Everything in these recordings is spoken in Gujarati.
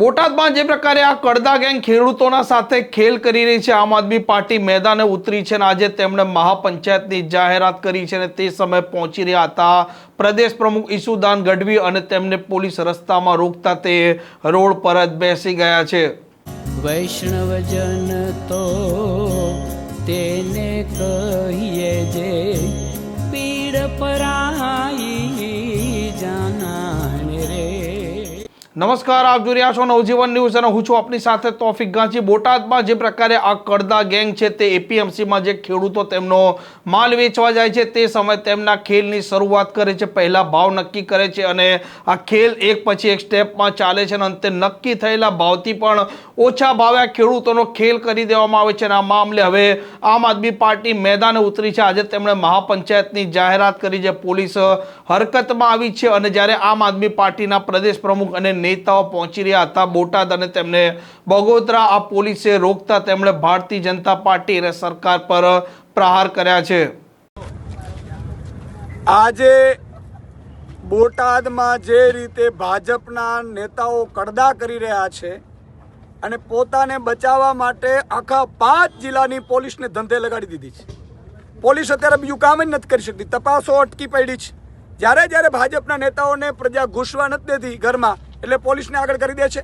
બોટાદમાં જે પ્રકારે આ કડદા ગેંગ ખેડૂતોના સાથે ખેલ કરી રહી છે, આમ આદમી પાર્ટી મેદાને ઉતરી છે અને આજે તેમણે મહાપંચાયતની જાહેરાત કરી છે અને તે સમયે પહોંચી રહ્યા હતા. પ્રદેશ પ્રમુખ ઈસુદાન ગઢવી અને તેમને પોલીસ રસ્તામાં રોકતા તે રોડ પર જ બેસી ગયા છે. વૈષ્ણવજન તો તેને કહીએ જે પીડ પરાઈ નમસ્કાર, આપ જોઈ રહ્યા છો નવજીવન ન્યૂઝ અને હું છું આપની સાથે તોફિક ગાંચી. બોટાદમાં જે પ્રકારે આ કડદા ગેંગ છે તે એપીએમસીમાં જે ખેડૂતો તેમનો માલ વેચવા જાય છે, તે સમયે તેમના ખેલની શરૂઆત કરે છે, પહેલાં ભાવ નક્કી કરે છે અને આ ખેલ એક પછી એક સ્ટેપમાં ચાલે છે અને અંતે નક્કી થયેલા ભાવથી પણ ઓછા ભાવે આ ખેડૂતોનો ખેલ કરી દેવામાં આવે છે અને આ મામલે હવે આમ આદમી પાર્ટી મેદાને ઉતરી છે. આજે તેમણે મહાપંચાયતની જાહેરાત કરી છે પોલીસ હરકતમાં આવી છે અને જ્યારે આમ આદમી પાર્ટીના પ્રદેશ પ્રમુખ અને નેતાઓ પહોંચી રહ્યા હતા. બોટાદ અને તેમને બગોદરા આ પોલીસે રોકતા તેમણે ભારતીય જનતા પાર્ટી અને સરકાર પર પ્રહાર કર્યા છે. આજે બોટાદમાં જે રીતે ભાજપના નેતાઓ કડદા કરી રહ્યા છે અને પોતાને બચાવવા માટે આખા પાંચ જિલ્લાની પોલીસને ધંધે લગાડી દીધી છે. પોલીસ અત્યારે બીજું કામ જ નથી કરી શકતી. તપાસો અટકી પડી છે. જ્યારે જ્યારે ભાજપના નેતાઓને પ્રજા ઘૂસવા નથી દેતી ઘરમાં એટલે પોલીસને આગળ કરી દે છે.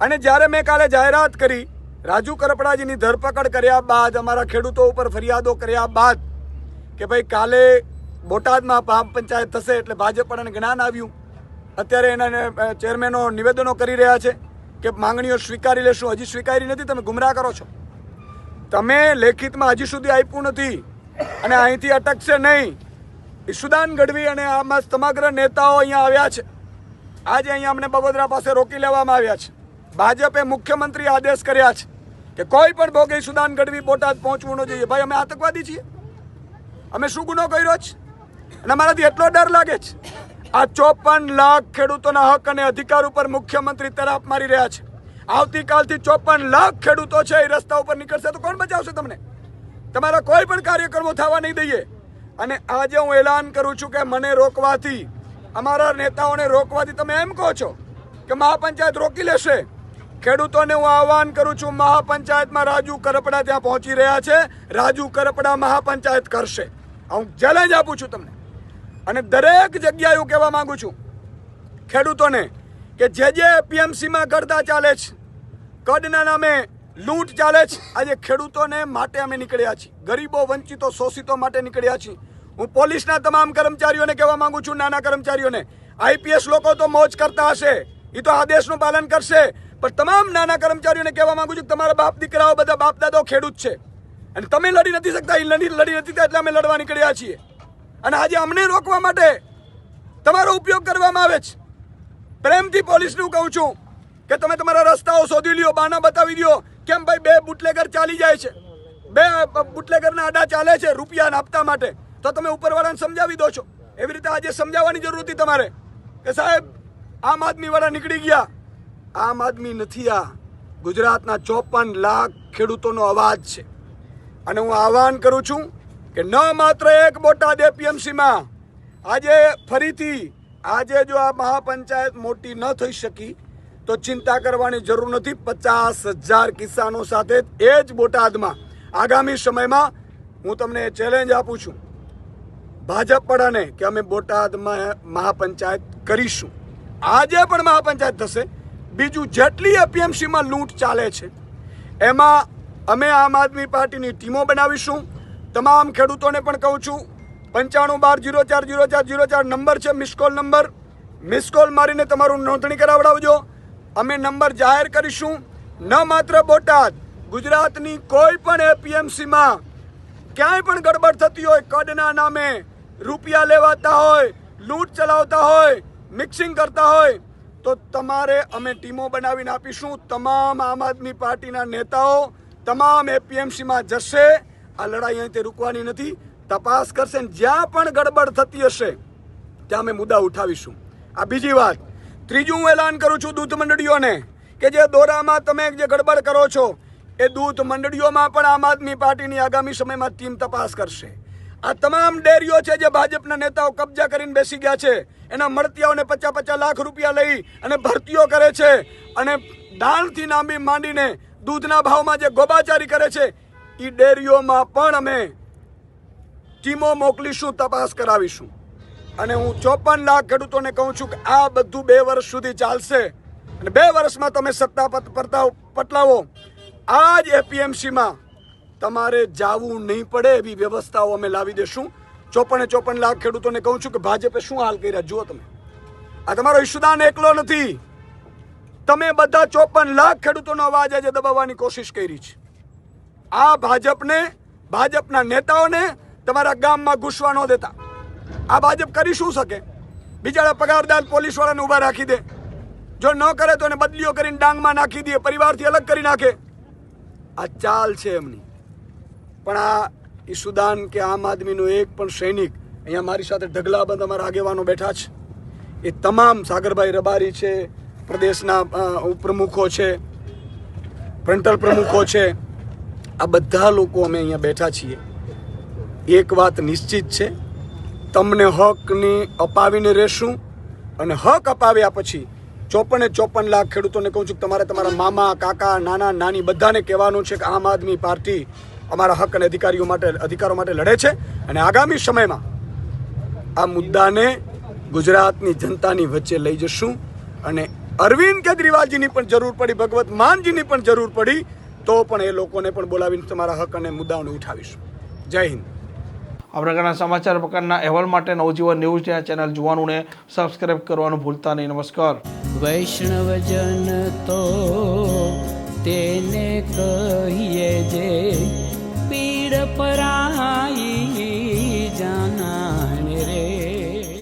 અને જ્યારે મેં કાલે જાહેરાત કરી, રાજુ કરપડાજીની ધરપકડ કર્યા બાદ, અમારા ખેડૂતો ઉપર ફરિયાદો કર્યા બાદ કે ભાઈ કાલે બોટાદમાં ગ્રામ પંચાયત થશે એટલે ભાજપ પણ જ્ઞાન આવ્યું. અત્યારે એના ચેરમેનો નિવેદનો કરી રહ્યા છે કે માંગણીઓ સ્વીકારી લેશું. હજી સ્વીકારી નથી, તમે ગુમરાહ કરો છો. તમે લેખિતમાં હજી સુધી આપ્યું નથી અને અહીંથી અટકશે નહીં. ઈશુદાન ગઢવી અને આમાં સમગ્ર નેતાઓ અહીંયા આવ્યા છે. આજે અહીંયા અમને બગોદરા પાસે રોકી લેવામાં આવ્યા છે. ભાજપે મુખ્યમંત્રી આદેશ કર્યા છે કે કોઈ પણ ભોગે સુદાન ગઢવી બોટાદ પહોંચવું ન જોઈએ. ભાઈ, અમે આતંકવાદી છીએ. અમે શું ગુનો કર્યો છે? અને અમારાથી એટલો ડર લાગે છે. આ ચોપન લાખ ખેડૂતોના હક અને અધિકાર ઉપર મુખ્યમંત્રી તરાપ મારી રહ્યા છે. આવતીકાલથી ચોપન લાખ ખેડૂતો છે એ રસ્તા ઉપર નીકળશે. તો કોણ બચાવશે તમને? તમારા કોઈ પણ કાર્યક્રમો થવા નહીં દઈએ. અને આજે હું એલાન કરું છું કે મને રોકવાથી અમારા નેતાઓને રોકવાથી તમે એમ કહો છો કે મહાપંચાયત રોકી લેશે? ખેડૂતોને હું આહવાન કરું છું, મહાપંચાયતમાં રાજુ કરપડા ત્યાં પહોંચી રહ્યા છે. રાજુ કરપડા મહાપંચાયત કરશે. હું ચેલેન્જ આપું છું તમને. અને દરેક જગ્યાએ હું કહેવા માગું છું, ખેડૂતોને કે જે જે પીએમસીમાં કરતા ચાલે છે કડના નામે લૂંટ ચાલે છે, આજે ખેડૂતોને માટે અમે નીકળ્યા છીએ. ગરીબો વંચિતો શોષિતો માટે નીકળ્યા છીએ. હું પોલીસના તમામ કર્મચારીઓને કહેવા માંગુ છું, નાના કર્મચારીઓને. આઈપીએસ લોકો તો મોજ કરતા હશે. એ તો આદેશનું પાલન કરશે. પણ તમામ નાના કર્મચારીઓને કહેવા માંગુ છું તમારા બાપ દીકરાઓ બધા બાપ દાદાઓ ખેડૂત છે. અને તમે લડી નથી શકતા એ લડી લડી નથી એટલે અમે લડવા નીકળ્યા છીએ. અને આજે અમને રોકવા માટે તમારો ઉપયોગ કરવામાં આવે છે. પ્રેમથી પોલીસનું કહું છું કે તમે તમારા રસ્તાઓ શોધી લ્યો, બાના બતાવી દો, કેમ ભાઈ બે બુટલેગર ચાલી જાય છે. બે બુટલેગરના આડા ચાલે છે, રૂપિયા આપતા માટે. તો તમે ઉપરવાળાને સમજાવી દો છો. એવી રીતે આજે સમજાવવાની જરૂર હતી તમારે કે સાહેબ, આમ આદમી વાળા નીકળી ગયા. આમ આદમી નથી આ. ગુજરાતના ચોપન લાખ ખેડૂતોનો અવાજ છે. અને હું આહવાન કરું છું કે ન માત્ર એક બોટાદ એપીએમસીમાં આજે ફરીથી, આજે જો આ મહાપંચાયત મોટી ન થઈ શકી, તો ચિંતા કરવાની જરૂર નથી. પચાસ હજાર કિસાનો સાથે એ જ બોટાદમાં આગામી સમયમાં હું તમને ચેલેન્જ આપું છું. ભાજપ પડાને કે અમે બોટાદમાં મહાપંચાયત કરીશું. આજે પણ મહાપંચાયત થશે. બીજું જેટલી એપીએમસીમાં લૂંટ ચાલે છે, એમાં અમે આમ આદમી પાર્ટીની ટીમો બનાવીશું. તમામ ખેડૂતોને પણ કહું છું, પંચાણું બાર જીરો ચાર જીરો ચાર જીરો ચાર નંબર છે, miss call number. Miss call મારીને તમારું નોંધણી કરાવડાવજો. અમે નંબર જાહેર કરીશું. ન માત્ર બોટાદ, ગુજરાતની કોઈ પણ એપીએમસીમાં ક્યાંય પણ ગડબડ થતી હોય, કડના નામે રૂપિયા લેવાતા હોય, લૂંટ ચલાવતા હોય મિક્સિંગ કરતા હોય, તો તમારે અમે ટીમો બનાવીને આપીશું. તમામ આમ આદમી પાર્ટીના નેતાઓ, તમામ એપીએમસીમાં જશે. આ લડાઈ અહીંથી રૂકવાની નથી. તપાસ કરશે ને જ્યાં પણ ગડબડ થતી હશે, ત્યાં અમે મુદ્દા ઉઠાવીશું. આ બીજી વાત, ત્રીજું હું એલાન કરું છું દૂધ મંડળીઓને કે જે દોરામાં તમે જે ગડબડ કરો છો, એ દૂધ મંડળીઓમાં પણ આમ આદમી પાર્ટીની આગામી સમયમાં ટીમ તપાસ કરશે. આ તમામ ડેરીઓ છે જે ભાજપના નેતાઓ કબજા કરીને બેસી ગયા છે. એના મળતિયાઓને પચાસ પચાસ લાખ રૂપિયા લઈ અને ભરતીઓ કરે છે. અને દાણથી નામી માંડીને દૂધના ભાવમાં જે ગોબાચારી કરે છે એ ડેરીઓમાં પણ અમે ટીમો મોકલીશું, તપાસ કરાવીશું. અને હું ચોપન લાખ ખેડૂતોને કહું છું કે આ બધું બે વર્ષ સુધી ચાલશે. અને બે વર્ષમાં તમે સત્તા પટલાવો. આ જ એપીએમસીમાં તમારે જાવું નહીં પડે એવી વ્યવસ્થાઓ અમે લાવી દેશું. ચોપને ચોપન લાખ ખેડૂતોને કહું છું કે ભાજપે શું હાલ કર્યા? જુઓ તમે. આ તમારો ઈશુદાન એકલો નથી. તમે બધા ચોપન લાખ ખેડૂતોનો અવાજ આજે દબાવવાની કોશિશ કરી છે. આ ભાજપને, ભાજપના નેતાઓને તમારા ગામમાં ઘૂસવા ન દેતા. આ ભાજપ કરી શું શકે? બિચારા પગારદાર પોલીસવાળાને ઊભા રાખી દે. જો ન કરે તો એને બદલીઓ કરીને ડાંગમાં નાખી દે, પરિવારથી અલગ કરી નાખે. આ ચાલ છે એમની. પણ આ ઈસુદાન કે આમ આદમીનો એક પણ સૈનિક અહીંયા મારી સાથે ઢગલાબંધ અમારા આગેવાનો બેઠા છે. એ તમામ સાગરભાઈ રબારી છે, પ્રદેશના ઉપપ્રમુખો છે, ફ્રન્ટલ પ્રમુખો છે. આ બધા લોકો અમે અહીંયા બેઠા છીએ. એક વાત નિશ્ચિત છે, તમને હકની અપાવીને રહેશું અને હક અપાવ્યા પછી ચોપને ચોપન લાખ ખેડૂતોને કહું છું કે તમારે તમારા મામા, કાકા, નાના, નાની બધાને કહેવાનું છે કે આમ આદમી પાર્ટી અમારા હક અને અધિકારીઓ માટે અધિકારો માટે લડે છે અને આગામી સમયમાં આ મુદ્દાને ગુજરાતની જનતાની વચ્ચે લઈ જશું અને અરવિંદ કેજરીવાલજીની પણ જરૂર પડી ભગવત માનજીની પણ જરૂર પડી તો પણ એ લોકોને પણ બોલાવીને તમારા હક અને મુદ્દાઓને ઉઠાવીશું. જય હિન્દ. આ પ્રકારના સમાચાર પ્રકારના અહેવાલ માટે નવજીવન ન્યૂઝ આ ચેનલ જોવાનું ને સબસ્ક્રાઇબ કરવાનું ભૂલતા નહીં. નમસ્કાર. વૈષ્ણવજન તો તેને કહીએ જે પીડ પરાય